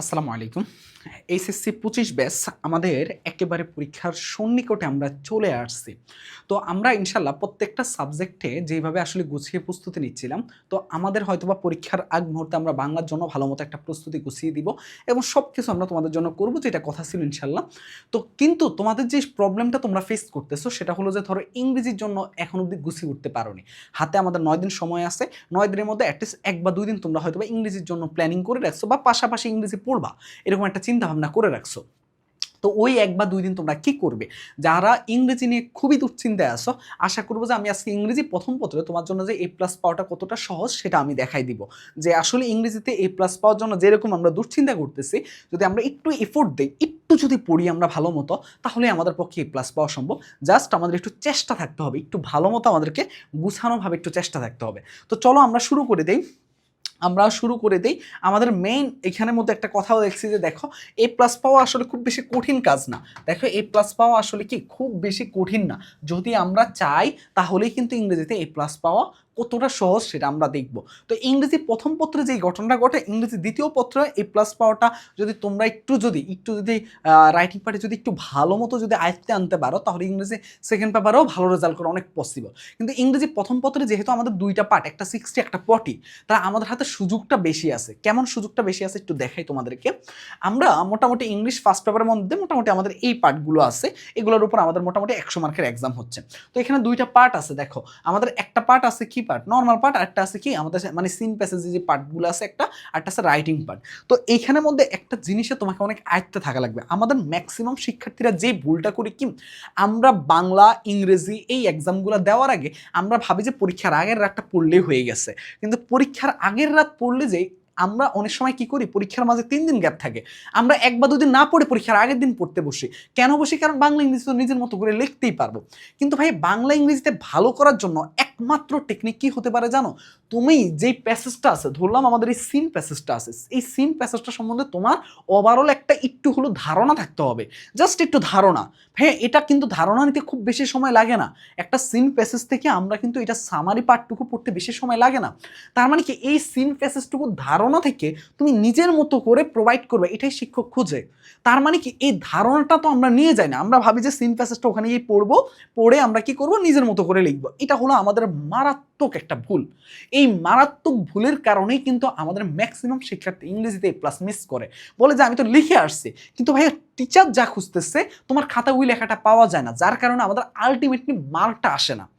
আসসালামু আলাইকুম। এইচএসসি পঁচিশ ব্যাস আমাদের একেবারে পরীক্ষার সন্নিকটে আমরা চলে আসছি। তো আমরা ইনশাল্লাহ প্রত্যেকটা সাবজেক্টে যেভাবে আসলে গুছিয়ে প্রস্তুতি নিচ্ছিলাম, তো আমাদের হয়তোবা পরীক্ষার আগ মুহূর্তে আমরা বাংলার জন্য ভালো মতো একটা প্রস্তুতি গুছিয়ে দিব এবং সব কিছু আমরা তোমাদের জন্য করব যেটা কথা ছিল ইনশাল্লাহ তো কিন্তু তোমাদের যে প্রবলেমটা তোমরা ফেস করতেছো সেটা হলো যে ধরো ইংরেজির জন্য এখন অবধি গুছিয়ে উঠতে পারোনি। হাতে আমাদের নয় দিন সময় আছে, নয় দিনের মধ্যে অ্যাটলিস্ট এক বা দুই দিন তোমরা হয়তো ইংরেজির জন্য প্ল্যানিং করে রাখছো বা পাশাপাশি ইংরেজি পড়বা, এরকম একটা চিন্তা ভাবনা করে রাখছো। তো ওই এক বা দুই দিন তোমরা কি করবে? যারা ইংরেজি নিয়ে খুবই দুশ্চিন্তায় আসো আশা করব যে আমি আজকে ইংরেজি প্রথম পত্রে তোমার জন্য যে এ প্লাস পাওয়াটা কতটা সহজ সেটা আমি দেখাই দিব। যে আসলে ইংরেজিতে এ প্লাস পাওয়ার জন্য যেরকম আমরা দুশ্চিন্তা করতেছি, যদি আমরা একটু এফোর্ট দিই, একটু যদি পড়ি আমরা ভালো মতো, তাহলে আমাদের পক্ষে এ প্লাস পাওয়া সম্ভব। জাস্ট আমাদের একটু চেষ্টা থাকতে হবে, একটু ভালো মতো আমাদেরকে গুছানোভাবে একটু চেষ্টা থাকতে হবে। তো চলো আমরা শুরু করে দেই। আমরা শুরু করে দিই। আমাদের মেইন এখানের মধ্যে একটা কথাও দেখছি যে দেখো এ প্লাস পাওয়া আসলে খুব বেশি কঠিন কাজ না। দেখো এ প্লাস পাওয়া আসলে কি খুব বেশি কঠিন না। যদি আমরা চাই, তাহলেই কিন্তু ইংরেজিতে এ প্লাস পাওয়া কতটা সহজ সেটা আমরা দেখব। তো ইংরেজি প্রথম পত্রে যেই ঘটনাটা ঘটে, ইংরেজি দ্বিতীয় পত্রে এ প্লাস পাওয়াটা যদি তোমরা একটু যদি একটু যদি রাইটিং পার্টে যদি একটু ভালো মতো যদি আয়ত্তে আনতে পারো, তাহলে ইংরেজি সেকেন্ড পেপারেও ভালো রেজাল্ট করা অনেক পসিবল কিন্তু ইংরেজি প্রথম পত্রে যেহেতু আমাদের দুইটা পার্ট একটা সিক্সটি একটা পটি তাই আমাদের হাতে সুযোগটা বেশি আছে। কেমন সুযোগটা বেশি আছে একটু দেখাই তোমাদেরকে। আমরা মোটামুটি ইংলিশ ফার্স্ট পেপারের মধ্যে মোটামুটি আমাদের এই পার্টগুলো আছে। এগুলোর উপর আমাদের মোটামুটি একশো মার্কের এক্সাম হচ্ছে। তো এখানে দুইটা পার্ট আছে, দেখো। আমাদের একটা পার্ট আছে কি পার্ট নর্মাল পার্ট আরেকটা আছে কি? আমাদের মানে সিন প্যাসেজে যে পার্টগুলো আছে একটা, আরেকটা আছে রাইটিং পার্ট তো এইখানের মধ্যে একটা জিনিসে তোমাকে অনেক আয়ত্তে থাকা লাগবে। আমাদের ম্যাক্সিমাম শিক্ষার্থীরা যে ভুলটা করি কি? আমরা বাংলা, ইংরেজি এই এক্সামগুলো দেওয়ার আগে আমরা ভাবি যে পরীক্ষার আগের রাতটা পড়লেই হয়ে গেছে। কিন্তু পরীক্ষার আগের রাত পড়লে যে আমরা অনেক সময় কি করি? পরীক্ষার মাঝে তিন দিন গ্যাপ থাকে। আমরা এক বা দুদিন না পড়ে পরীক্ষার আগের দিন পড়তে বসি। কেন বসি? কারণ বাংলা, ইংরেজি তো নিজের মতো করে লিখতেই পারব। কিন্তু ভাই, বাংলা, ইংরেজিতে ভালো করার জন্য একমাত্র টেকনিক কি হতে পারে জানো? তুমি যেই প্যাসেজটা আছে, ধরলাম আমাদের এই সিন প্যাসেজটা আছে, এই সিন প্যাসেজটা সম্বন্ধে তোমার ওভারঅল একটা একটু হলো ধারণা থাকতে হবে। জাস্ট একটু ধারণা। হ্যাঁ এটা কিন্তু ধারণা নিতে খুব বেশি সময় লাগে না। একটা সিন প্যাসেজ থেকে আমরা কিন্তু এটা সামারি পার্টটুকু পড়তে বেশি সময় লাগে না। তার মানে কি, এই সিন প্যাসেজটুকু ধারণা থেকে তুমি নিজের মতো করে প্রোভাইড করবে, এটাই শিক্ষক খুঁজে। তার মানে কি, এই ধারণাটা তো আমরা নিয়ে যাই না। আমরা ভাবি যে সিন প্যাসেজটা ওখানে গিয়ে পড়ব, পড়ে আমরা কি করব? নিজের মতো করে লিখব। এটা হলো আমাদের মারাত্মক একটা ভুল। এই মারাত্মক ভুলের কারণেই কিন্তু আমাদের ম্যাক্সিমাম শিক্ষার্থী ইংরেজিতে প্লাস মিস করে। বলে যে, আমি তো লিখে আসছি। কিন্তু ভাইয়া টিচার যা খুঁজতেছে, তোমার খাতা ওই লেখাটা পাওয়া যায় না। যার কারণে আমাদের আলটিমেটলি মার্কটা আসে না।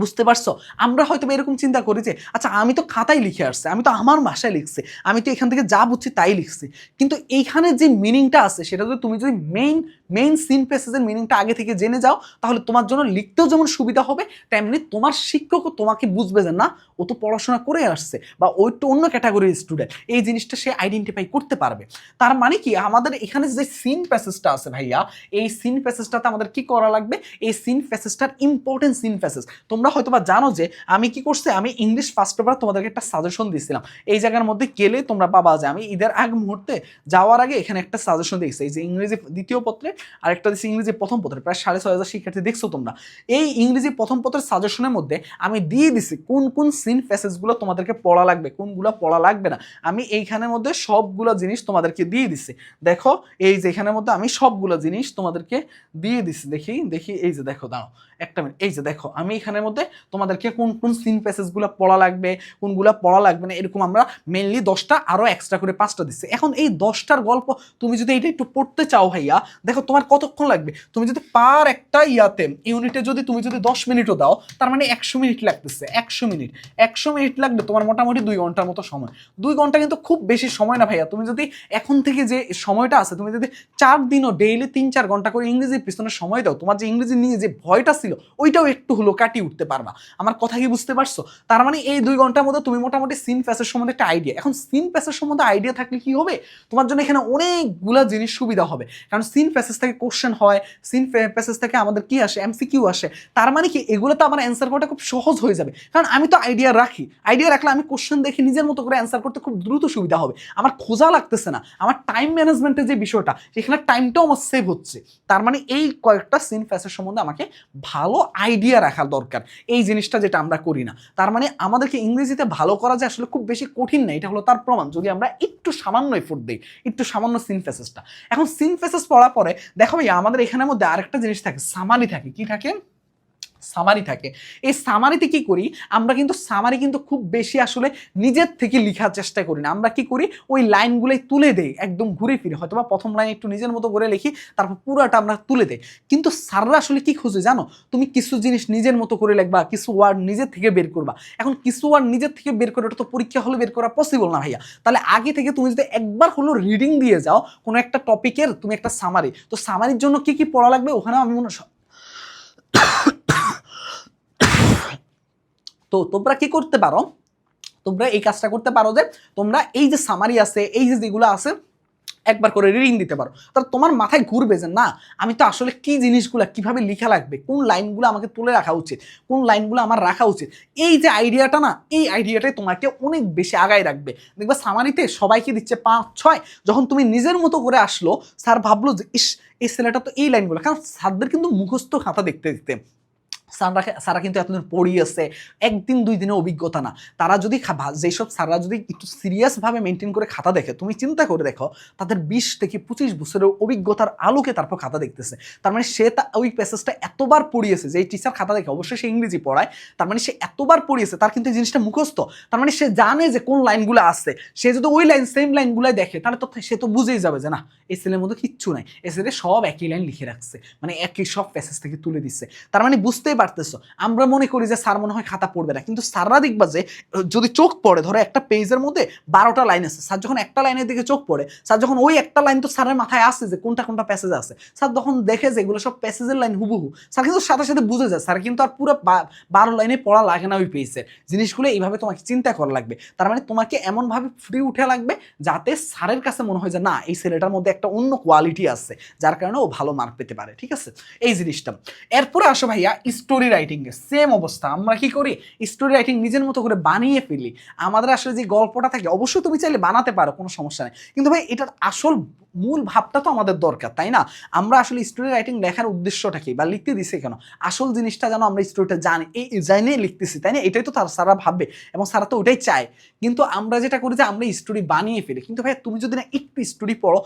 বুঝতে পারছ? আমরা হয়তো এরকম চিন্তা করি যে আচ্ছা আমি তো খাতায় লিখে আসছি, আমি তো আমার ভাষায় লিখছি, আমি তো এখান থেকে যা বুঝছি তাই লিখছি। কিন্তু এইখানে যে মিনিংটা আছে, সেটা যদি তুমি যদি মেইন মেইন সিন প্যাসেজের মিনিংটা আগে থেকে জেনে যাও, তাহলে তোমার জন্য লিখতেও যেমন সুবিধা হবে, তেমনি তোমার শিক্ষকও তোমাকে বুঝবে যে, না, ও তো পড়াশোনা করে আসছে বা ওই তো অন্য ক্যাটাগরির স্টুডেন্ট এই জিনিসটা সে আইডেন্টিফাই করতে পারবে। তার মানে কি? আমাদের এখানে যে সিন প্যাসেজটা আছে ভাইয়া, এই সিন প্যাসেজটাতে আমাদের কি করা লাগবে? এই সিন প্যাসেজটার ইম্পর্টেন্ট সিন প্যাসেজ তোমরা হয়তো বা জানো যে আমি কি করছি? আমি ইংলিশ ফার্স্ট পেপার তোমাদেরকে একটা সাজেশন দিয়েছিলাম এই জায়গার মধ্যে গেলে তোমরা পাবা যে আমি ঈদের আগ মুহূর্তে যাওয়ার আগে এখানে একটা সাজেশন দিয়েছি। এই যে ইংরেজি দ্বিতীয় পত্রে আর একটা দিচ্ছি ইংরেজি প্রথম পত্রে। প্রায় সাড়ে ছয় হাজার শিক্ষার্থী দেখছ তোমরা। এই ইংরেজি প্রথম পত্রের সাজেশনের মধ্যে আমি দিয়ে দিছি কোন কোন সিন প্যাসেজগুলো তোমাদেরকে পড়া লাগবে, কোনগুলো পড়া লাগবে না। আমি এইখানের মধ্যে সবগুলো জিনিস তোমাদেরকে দিয়ে দিছি। দেখো, এই যে এখানের মধ্যে আমি সবগুলো জিনিস তোমাদেরকে দিয়ে দিছি। দেখি দেখি, এই যে দেখো দাও একটা মিনিট এই যে দেখো, আমি এখানের মধ্যে তোমাদেরকে কোন কোন সিন প্যাসেজগুলো পড়া লাগবে, কোনগুলো পড়া লাগবে না, এরকম আমরা মেনলি দশটা আরও এক্সট্রা করে পাঁচটা দিচ্ছি। এখন এই দশটার গল্প তুমি যদি এটা একটু পড়তে চাও ভাইয়া, দেখো তোমার কতক্ষণ লাগবে? তুমি যদি পার একটা ইয়াতে ইউনিটে যদি তুমি যদি দশ মিনিটও দাও, তার মানে একশো মিনিট লাগতেছে, একশো মিনিট। একশো মিনিট লাগবে তোমার মোটামুটি দুই ঘণ্টার মতো সময়। দুই ঘণ্টা কিন্তু খুব বেশি সময় না ভাইয়া, তুমি যদি এখন থেকে যে সময়টা আছে, তুমি যদি চার দিনও ডেইলি তিন চার ঘণ্টা করে ইংরেজির পিছনে সময় দাও, তোমার যে ইংরেজি নিয়ে যে ভয়টা ছিল, ওইটাও একটু হলো কাটিয়ে উঠতে পারবা। আমার কথা কি বুঝতে পারছ? তার মানে এই দুই ঘণ্টার মধ্যে তুমি মোটামুটি সিন প্যাসের সম্বন্ধে একটা আইডিয়া এখন সিন প্যাসের সম্বন্ধে আইডিয়া থাকলে কি হবে? তোমার জন্য এখানে অনেকগুলা জিনিস সুবিধা হবে। কারণ সিন প্যাসেজ থেকে কোশ্চেন হয় সিন প্যাসেজ থেকে আমাদের কি আসে? এমসিকিউ আসে। তার মানে কি? এগুলো তো আমার অ্যান্সার করাটা খুব সহজ হয়ে যাবে। কারণ আমি তো আইডিয়া রাখি। আইডিয়া রাখলে আমি কোশ্চেন দেখে নিজের মতো করে অ্যান্সার করতে খুব দ্রুত সুবিধা হবে। আমার খোঁজা লাগতেছে না। আমার টাইম ম্যানেজমেন্টের যে বিষয়টা সেখানে টাইমটাও আমার সেভ হচ্ছে। তার মানে এই কয়েকটা সিন ফ্যাসের সম্বন্ধে আমাকে ভালো আইডিয়া রাখার দরকার। এই জিনিসটা যেটা আমরা করি না। তার মানে আমাদেরকে ইংরেজিতে ভালো করা যে আসলে খুব বেশি কঠিন না, এটা হলো তার প্রমাণ। যদি আমরা একটু সামান্য এফোর্ট দিই, একটু সামান্য সিনফেসেসটা এখন সিনফেসেস পড়ার পরে, দেখো ভাই আমাদের এখানের মধ্যে আরেকটা জিনিস থাকে সামারি থাকে। কি থাকে? সামারি থাকে। এই সামারিতে কি করি? আমরা কিন্তু সামারি কিন্তু খুব বেশি আসলে নিজের থেকে লেখার চেষ্টা করি না। আমরা কি করি? ওই লাইনগুলোই তুলে দেই, একদম ঘুরে ফিরে। হয়তো বা প্রথম লাইন একটু নিজের মতো করে লিখি, তারপর পুরোটা আমরা তুলে দেই। কিন্তু স্যাররা আসলে কি খুঁজে জানো? তুমি কিছু জিনিস নিজের মতো করে লিখবা, কিছু ওয়ার্ড নিজের থেকে বের করবা। এখন কিছু ওয়ার্ড নিজের থেকে বের করে, ওটা তো পরীক্ষা হলে বের করা পসিবল না ভাইয়া। তাহলে আগে থেকে তুমি যদি একবার হলো রিডিং দিয়ে যাও, কোনো একটা টপিকের তুমি একটা সামারি তো সামারির জন্য কি কি পড়া লাগবে? ওখানে আমি মনে তো তোমরা কি করতে পারো? তোমরা এই কাজটা করতে পারো যে তোমরা এই যে সামারি আছে, এই যে যেগুলো আছে, একবার করে রিডিং দিতে পারো। তাহলে তোমার মাথায় ঘুরবে যে না, আমি তো আসলে কি জিনিসগুলো, কীভাবে লিখা লাগবে, কোন লাইনগুলো আমাকে তুলে রাখা উচিত, কোন লাইনগুলো আমার রাখা উচিত, এই যে আইডিয়াটা না, এই আইডিয়াটাই তোমাকে অনেক বেশি আগায় রাখবে। দেখবে সামারিতে সবাইকে দিচ্ছে পাঁচ, ছয়, যখন তুমি নিজের মতো করে আসলো, স্যার ভাবলো যে, ইস, এই ছেলেটা তো এই লাইনগুলো। কারণ স্যারদের কিন্তু মুখস্থ খাতা দেখতে দেখতে স্যাররা স্যারা কিন্তু এতদিন পড়িয়েছে। একদিন দুই দিনের অভিজ্ঞতা না। তারা যদি যেসব স্যাররা যদি একটু সিরিয়াসভাবে মেনটেন করে খাতা দেখে, তুমি চিন্তা করে দেখো, তাদের বিশ থেকে পঁচিশ বছরের অভিজ্ঞতার আলোকে তারপর খাতা দেখতেছে। তার মানে সে তা ওই প্যাসেজটা এতবার পড়িয়েছে, যে এই টিচার খাতা দেখে অবশ্যই সে ইংরেজি পড়ায়, তার মানে সে এতবার পড়িয়েছে, তার কিন্তু এই জিনিসটা মুখস্থ। তার মানে সে জানে যে কোন লাইনগুলো আছে। সে যদি ওই লাইন সেম লাইনগুলো দেখে, তাহলে তো সে তো বুঝেই যাবে যে না, এই ছেলের মধ্যে কিচ্ছু নাই। এই ছেলে সব একই লাইন লিখে রাখছে। মানে একই সব প্যাসেজ থেকে তুলে দিচ্ছে। তার মানে বুঝতেই পারতেছো। আমরা মনে করি যে স্যার মনে হয় খাতা পড়বে না। কিন্তু স্যাররা দেখবা যে, যদি চোখ পড়ে, ধরো একটা পেজের মধ্যে বারোটা লাইন আছে। স্যার যখন একটা লাইনের দিকে চোখ পড়ে, স্যার যখন ওই একটা লাইন তো স্যারের মাথায় আসে যে কোনটা কোনটা প্যাসেজ আছে। স্যার যখন দেখে যে এগুলো সব প্যাসেজের লাইন হুবহু। স্যার কিন্তু সাথে সাথে বুঝে যায়, স্যার কিন্তু আর পুরো বারো লাইনে পড়া লাগে না ওই পেজের জিনিসগুলো এইভাবে তোমাকে চিন্তা করা লাগবে। তার মানে তোমাকে এমনভাবে ফুটে উঠে লাগবে যাতে স্যারের কাছে মনে হয় যে, না, এই ছেলেটার মধ্যে একটা অন্য কোয়ালিটি আছে, যার কারণে ও ভালো মার্ক পেতে পারে। ঠিক আছে? এই জিনিসটা। এরপরে আসো ভাইয়া স্টোরি রাইটিং এ সেম অবস্থা। আমরা কি করি? স্টোরি রাইটিং নিজের মতো করে বানিয়ে ফেলি। আমাদের আসলে যে গল্পটা থাকে, অবশ্যই তুমি চাইলে বানাতে পারো, কোনো সমস্যা নেই। কিন্তু ভাই, এটার আসল মূল ভাবটা তো আমাদের দরকার, তাই না? আমরা আসলে স্টোরি রাইটিং লেখার উদ্দেশ্যটা কি বা লিখতে দিছে কেন? আসল জিনিসটা যেন আমরা স্টোরিটা জানি, এই জানিয়ে লিখতেছি, তাই না? এটাই তো তার, সারা ভাববে এবং সারা তো ওটাই চায়। কিন্তু আমরা যেটা করি যে আমরা স্টোরি বানিয়ে ফেলি। কিন্তু ভাই, তুমি যদি না একটু স্টোরি পড়ো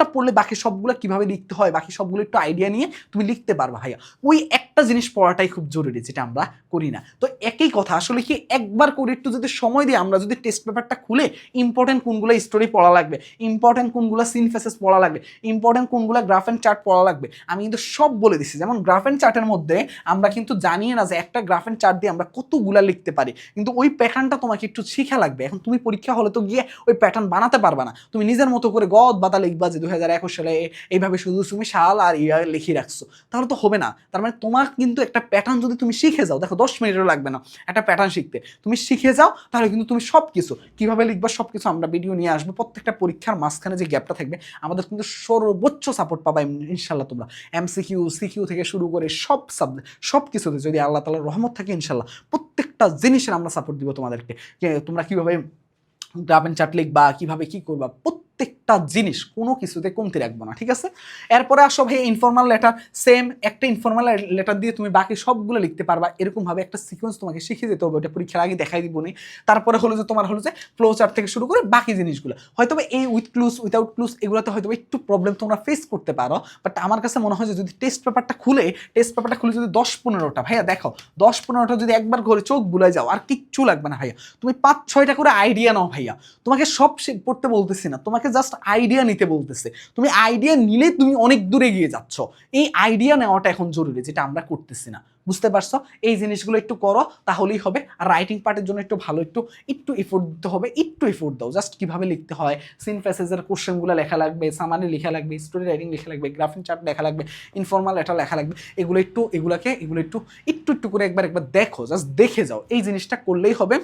একটা পড়লে বাকি সবগুলো কীভাবে লিখতে হয়, বাকি সবগুলো একটু আইডিয়া নিয়ে তুমি লিখতে পারবা ভাইয়া। ওই একটা জিনিস পড়াটাই খুব জরুরি যেটা আমরা করি না। তো একই কথা, আসলে কি একবার করে একটু যদি সময় দিই, আমরা যদি টেস্ট পেপারটা খুলে ইম্পর্টেন্ট কোনগুলো স্টোরি পড়া লাগবে ইম্পর্টেন্ট কোনগুলো সিন ফেসেস পড়া লাগবে ইম্পর্টেন্ট কোনগুলো গ্রাফ অ্যান্ড চার্ট পড়া লাগবে, আমি কিন্তু সব বলে দিচ্ছি যেমন গ্রাফ অ্যান্ড চার্টের মধ্যে আমরা কিন্তু জানিয়ে না যে একটা গ্রাফ অ্যান্ড চার্ট দিয়ে আমরা কতগুলা লিখতে পারি। কিন্তু ওই প্যাটার্নটা তোমাকে একটু শিখা লাগবে। এখন তুমি পরীক্ষা হলে তো গিয়ে ওই প্যাটার্ন বানাতে পারবা না। তুমি নিজের মতো করে গদ বাতা লিখবা যে হাজার একুশ সালে এইভাবে শুধু তুমি সাল আর ইয়া লিখে রাখছো। তাহলে তো হবে না। তার মানে তোমার কিন্তু একটা প্যাটার্ন যদি তুমি শিখে যাও, দেখো দশ মিনিটও লাগবে না, একটা প্যাটার্ন শিখতে। তুমি শিখে যাও, তাহলে কিন্তু তুমি সব কিছু কীভাবে লিখবা সব কিছু আমরা ভিডিও নিয়ে আসব। প্রত্যেকটা পরীক্ষার মাঝখানে যে গ্যাপটা থাকবে, আমাদের কিন্তু সর্বোচ্চ সাপোর্ট পাবা ইন- ইনশাল্লাহ তোমরা। এমসিকিউ সিকিউ সিকিউ থেকে শুরু করে সব সাবজেক্ট সব কিছুতে যদি আল্লাহ তালার রহমত থাকে ইনশাল্লাহ প্রত্যেকটা জিনিসের আমরা সাপোর্ট দিব তোমাদেরকে। তোমরা কীভাবে গ্রাফেন চার্ট লিখবা, কীভাবে কী করবা প্রত্যেকটা জিনিস কোনো কিছুতে কমতি রাখব না, ঠিক আছে? এরপরে আসো ভাই ইনফর্মাল লেটার সেম একটা ইনফর্মাল লেটার দিয়ে তুমি বাকি সবগুলো লিখতে পারবা। এরকমভাবে একটা সিকোয়েন্স তোমাকে শিখিয়ে দিতে হবে, ওটা পরীক্ষার আগে দেখাই দিব নি। তারপরে হলো যে, তোমার হলো যে ফ্লো চার্ট থেকে শুরু করে বাকি জিনিসগুলো। হয়তো এই উইথ ক্লুজ উইথাউট ক্লুজ এগুলোতে হয়তো একটু প্রবলেম তোমরা ফেস করতে পারো। বাট আমার কাছে মনে হয় যে, যদি টেস্ট পেপারটা খুলে টেস্ট পেপারটা খুলে যদি দশ পনেরোটা, ভাইয়া দেখো, দশ পনেরোটা যদি একবার করে চোখ বুলাই যাও, আর কিচ্ছু লাগবে না ভাইয়া। তুমি পাঁচ ছয়টা করে আইডিয়া নাও ভাইয়া। তোমাকে সব পড়তে বলতেছি না। তোমাকে জাস্ট আইডিয়া নিতে বলতেছে। তুমি আইডিয়া নিলে তুমি অনেক দূরে গিয়ে যাচ্ছ। এই আইডিয়া নেওয়াটা এখন জরুরি, যেটা আমরা করতেছি না। বুঝতে পারছ? এই জিনিসগুলো একটু করো, তাহলেই হবে। আর রাইটিং পার্টের জন্য একটু ভালো, একটু একটু এফোর্ট দিতে হবে। একটু এফোর্ট দাও। জাস্ট কীভাবে লিখতে হয়? সিন প্যাসেজের কোশ্চেনগুলো লেখা লাগবে সামারি লেখা লাগবে স্টোরি রাইটিং লেখা লাগবে গ্রাফিং চার্ট লেখা লাগবে ইনফর্মাল এটা লেখা লাগবে। এগুলো একটু, এগুলোকে, এগুলো একটু একটু একটু করে একবার একবার দেখো। জাস্ট দেখে যাও। এই জিনিসটা করলেই হবে।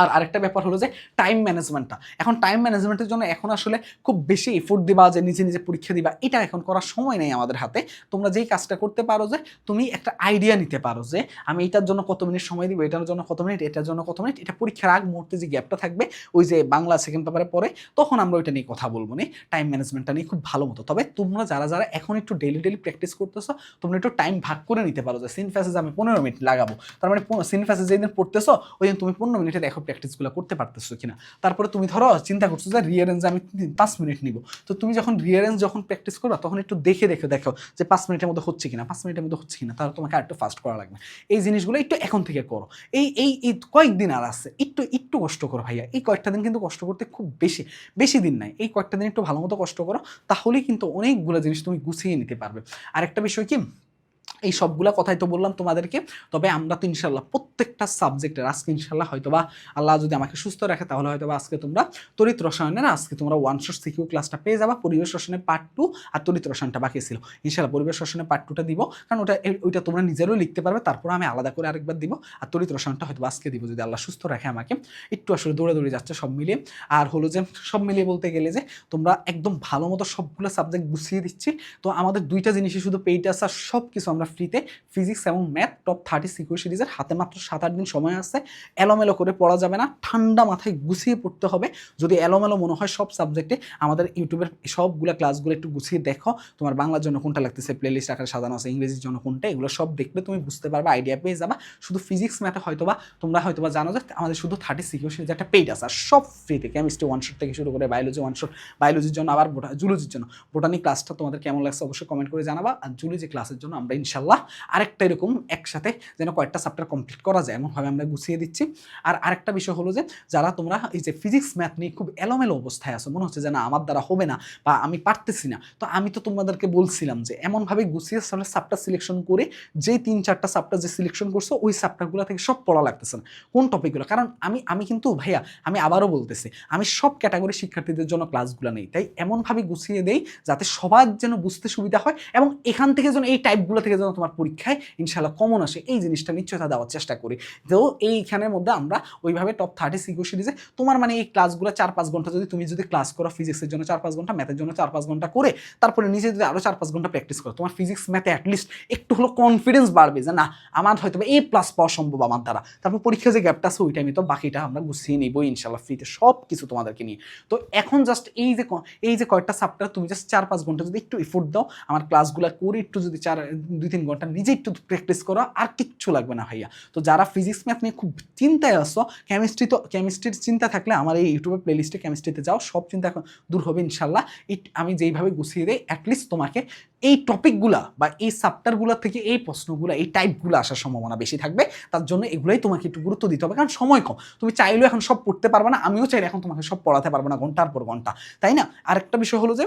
আর আরেকটা ব্যাপার হলো যে টাইম ম্যানেজমেন্টটা এখন টাইম ম্যানেজমেন্টের জন্য এখন আসলে খুব বেশি এফোর্ট দিবা যে নিজে নিজে পরীক্ষা দিবা, এটা এখন করার সময় নেই আমাদের হাতে। তোমরা যেই কাজটা করতে পারো যে তুমি একটা আইডিয়া নিতে পারো যে আমি এটার জন্য কত মিনিট সময় দিব, এটার জন্য কত মিনিট এটার জন্য কত মিনিট এটা পরীক্ষার আগ মুহূর্তে যে গ্যাপটা থাকবে, ওই যে বাংলা সেকেন্ড পেপারে পরে, তখন আমরা ওইটা নিয়ে কথা বলব নি টাইম ম্যানেজমেন্টটা নিয়ে খুব ভালো মতো। তবে তোমরা যারা যারা এখন একটু ডেলি ডেলি প্র্যাকটিস করতেছো, তোমরা একটু টাইম ভাগ করে নিতে পারো যে সিন ফ্যাসেজ আমি পনেরো মিনিট লাগাবো। তার মানে সিন ফ্যাসেজ যেদিন পড়তেছো ওই দিন তুমি পনেরো মিনিটে দেখো প্র্যাকটিসগুলো করতে পারতেছো কিনা? তারপরে তুমি ধরো চিন্তা করছ যে রিয়ারেঞ্জ আমি পাঁচ মিনিট নিব। তো তুমি যখন রিয়ারেঞ্জ যখন প্র্যাকটিস করবা, তখন একটু দেখে দেখে দেখো যে পাঁচ মিনিটের মধ্যে হচ্ছে কিনা, পাঁচ মিনিটের মধ্যে হচ্ছে কিনা, তাহলে তোমাকে আরেকটু ফাস্ট করা লাগবে। এই জিনিসগুলো একটু এখন থেকে করো। এই এই কয়েকদিন আর আছে, একটু একটু কষ্ট করো ভাইয়া। এই কয়েকটা দিন কিন্তু কষ্ট করতে খুব বেশি বেশি দিন নাই। এই কয়েকটা দিন একটু ভালো মতো কষ্ট করো, তাহলেই কিন্তু অনেকগুলো জিনিস তুমি গুছিয়ে নিতে পারবে। আরেকটা বিষয় কি? এই সবগুলো কথাই তো বললাম তোমাদেরকে। তবে আমরা তো ইনশাল্লাহ প্রত্যেকটা সাবজেক্টের আজকে ইনশাল্লাহ হয়তো বা আল্লাহ যদি আমাকে সুস্থ রাখে, তাহলে হয়তো বা আজকে তোমরা তরিত রসায়নের আজকে তোমরা ওয়ান শট সিকিউ ক্লাসটা পেয়ে যাবা, পরিবেশ রসায়নের পার্ট টু আর তরিত রসায়নটা বাকি ছিল। ইনশাল্লাহ পরিবেশ রসায়নের পার্ট টুটা দিব, কারণ ওটা ওইটা তোমরা নিজেরও লিখতে পারবে, তারপর আমি আলাদা করে আরেকবার দিব আর তরিত রসায়নটা হয়তো আজকে দিব যদি আল্লাহ সুস্থ রাখে আমাকে। একটু আসলে দৌড়ে দৌড়ে যাচ্ছে সব মিলিয়ে। আর হলো যে, সব মিলিয়ে বলতে গেলে যে, তোমরা একদম ভালো মতো সবগুলো সাবজেক্ট গুছিয়ে দিচ্ছি। তো আমাদের দুইটা জিনিসই শুধু পেইটাস আর সব কিছু আমরা ফ্রিতে ফিজিক্স এবং ম্যাথ টপ থার্টি সিকিউ সিরিজের হাতে মাত্র সাত আট দিন সময় আছে। এলোমেলো করে পড়া যাবে না, ঠান্ডা মাথায় গুছিয়ে পড়তে হবে। যদি এলোমেলো মনে হয় সব সাবজেক্টে আমাদের ইউটিউবের সবগুলো ক্লাসগুলো একটু গুছিয়ে দেখো। তোমার বাংলার জন্য কোনটা লাগতেছে প্লেলিস্ট আকারে সাজানো আছে, ইংরেজির জন্য কোনটা, এগুলো সব দেখলে তুমি বুঝতে পারবে আইডিয়া পেয়ে যাবা। শুধু ফিজিক্স ম্যাথে হয়তোবা তোমরা হয়তোবা জানো যে আমাদের শুধু থার্টি সিকিউ সিরিজ একটা পেইড আছে, আর সব ফ্রিতে কেমিস্ট্রি ওয়ান শট থেকে শুরু করে বায়োলজি ওয়ান শট বায়োলজির জন্য আবার জুলজির জন্য। বোটানি ক্লাসটা তোমাদের কেমন লাগছে অবশ্যই কমেন্ট করে জানাবা। আর জুলজি ক্লাসের জন্য আমরা ইনশাল্লাহ আরেকটা এরকম একসাথে যেন কয়েকটা চ্যাপ্টার কমপ্লিট করা যায়, এমনভাবে আমরা গুছিয়ে দিচ্ছি। আর আরেকটা বিষয় হলো যে, যারা তোমরা এই যে ফিজিক্স ম্যাথ নিয়ে খুব এলোমেলো অবস্থায় আছো, মনে হচ্ছে যে না, আমার দ্বারা হবে না বা আমি পারতেছি না, তো আমি তো তোমাদেরকে বলছিলাম যে, এমনভাবে গুছিয়ে সাবটা সিলেকশন করে যে তিন চারটা সাবটা যে সিলেকশন করছ, ওই সাবটাগুলো থেকে সব পড়া লাগতেছে না। কোন টপিকগুলো কারণ আমি আমি কিন্তু ভাইয়া, আমি আবারও বলতেছি, আমি সব ক্যাটাগরি শিক্ষার্থীদের জন্য ক্লাসগুলো নেই। তাই এমনভাবে গুছিয়ে দেই যাতে সবার যেন বুঝতে সুবিধা হয় এবং এখান থেকে যেন এই টাইপগুলো থেকে যেন তোমার পরীক্ষায় ইনশাল্লাহ কমন আসে। এই জিনিসটা নিশ্চয়তা দেওয়ার চেষ্টা করি। তো এইখানের মধ্যে আমরা ওইভাবে টপ থার্টি সিকিউ সিরিজে তোমার মানে এই ক্লাসগুলো চার পাঁচ ঘণ্টা যদি তুমি যদি ক্লাস করো ফিজিক্সের জন্য চার পাঁচ ঘণ্টা ম্যাথের জন্য চার পাঁচ ঘণ্টা করে, তারপরে নিজে যদি আরও চার পাঁচ ঘণ্টা প্র্যাকটিস করো, তোমার ফিজিক্স ম্যাথে অ্যাটলিস্ট একটু হলো কনফিডেন্স বাড়বে যে না, আমার হয়তো এ প্লাস পাওয়া সম্ভব আমার দ্বারা। তারপর পরীক্ষা যে গ্যাপটা আছে ওই টাইমে তো বাকিটা আমরা গুছিয়ে নিবো ইনশাল্লাহ ফ্রিতে সব কিছু তোমাদেরকে নিয়ে। তো এখন জাস্ট এই যে এই যে কয়েকটা সাপ্টার তুমি জাস্ট চার পাঁচ ঘণ্টা যদি একটু এফোর্ট দাও, আমার ক্লাসগুলো করে একটু যদি চার দুই তিন ঘণ্টা নিজে একটু প্র্যাকটিস করো, আর কিচ্ছু লাগবে না ভাইয়া। তো যারা ফিজিক্স ম্যাথ নিয়ে খুব চিন্তায় আসো কেমিস্ট্রি তো কেমিস্ট্রির চিন্তা থাকলে আমার এই ইউটিউবের প্লেলিস্টে কেমিস্ট্রিতে যাও, সব চিন্তা এখন দূর হবে ইনশাল্লাহ। এই আমি যেইভাবে গুছিয়ে দেই অ্যাটলিস্ট তোমাকে এই টপিকগুলা বা এই সাপ্টারগুলো থেকে এই প্রশ্নগুলো এই টাইপগুলো আসার সম্ভাবনা বেশি থাকবে। তার জন্য এগুলোই তোমাকে একটু গুরুত্ব দিতে হবে, কারণ সময় কম। তুমি চাইলেও এখন সব পড়তে পারবে না, আমিও চাইলে এখন তোমাকে সব পড়াতে পারব না ঘণ্টার পর ঘণ্টা, তাই না? আরেকটা বিষয় হলো যে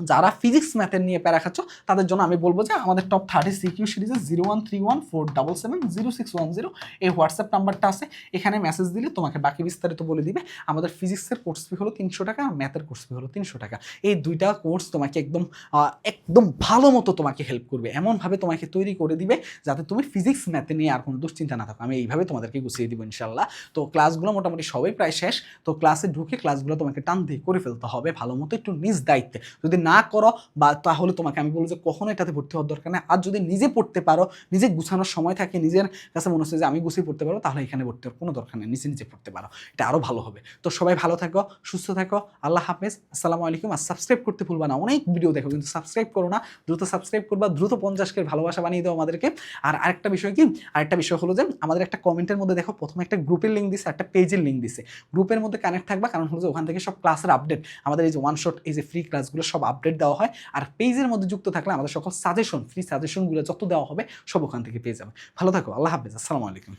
যারা ফিজিক্স ম্যাথের নিয়ে প্যারা খাচ্ছ, তাদের জন্য আমি বলব যে আমাদের টপ থার্টি সিকিউ সিরিজে zero one three one four double seven zero six one zero এই হোয়াটসঅ্যাপ নাম্বারটা আছে। এখানে মেসেজ দিলে তোমাকে বাকি বিস্তারিত বলে দিবে। আমাদের ফিজিক্সের কোর্স ফি হলো তিনশো টাকা আর ম্যাথের কোর্স ফি হলো তিনশো টাকা। এই দুইটা কোর্স তোমাকে একদম একদম ভালো মতো তোমাকে হেল্প করবে। এমনভাবে তোমাকে তৈরি করে দিবে যাতে তুমি ফিজিক্স ম্যাথে নিয়ে আর কোনো দুশ্চিন্তা না থাকো। আমি এইভাবে তোমাদেরকে গুছিয়ে দিব ইনশাল্লাহ তো ক্লাসগুলো মোটামুটি সবাই প্রায় শেষ। তো ক্লাসে ঢুকে ক্লাসগুলো তোমাকে টান দিয়ে করে ফেলতে হবে। ভালো মতো একটু নিজ দায়িত্বে। যদি না করো বা তাহলে তোমাকে আমি বলব যে কখনো এটাতে ভর্তি হওয়ার দরকার নেই। আর যদি নিজে পড়তে পারো, নিজে গুছানোর সময় থাকে, নিজের কাছে মনে হচ্ছে যে আমি গুছিয়ে পড়তে পারো তাহলে এখানে ভর্তি হওয়ার কোনো দরকার নেই, নিজে নিজে পড়তে পারো। এটা আরও ভালো হবে। তো সবাই ভালো থাকো, সুস্থ থাকো, আল্লাহ হাফেজ, আসসালামু আলাইকুম। আর সাবস্ক্রাইব করতে ভুলবা না, অনেক ভিডিও দেখো, কিন্তু সাবস্ক্রাইব করো না, দ্রুত সাবস্ক্রাইব করবা, দ্রুত পঞ্চাশকে ভালোবাসা বানিয়ে দাও আমাদেরকে। আর আরেকটা বিষয় কি? আরেকটা বিষয় হলো যে আমাদের একটা কমেন্টের মধ্যে দেখো, প্রথমে একটা গ্রুপের লিঙ্ক দিছে, একটা পেজের লিঙ্ক দিছে। গ্রুপের মধ্যে কানেক্ট থাকবা, কারণ হলো যে ওখান থেকে সব ক্লাসের আপডেট আমাদের এই যে ওয়ান শট এই যে ফ্রি ক্লাসগুলো সব আপডেট দেওয়া হয়। আর পেজের মধ্যে যুক্ত থাকলে আমাদের সকল সাজেশন ফ্রি সাজেশনগুলো যত দেওয়া হবে, সব ওখান থেকে পেয়ে যাবে। ভালো থাকো, আল্লাহ হাফেজ, আসসালামু আলাইকুম।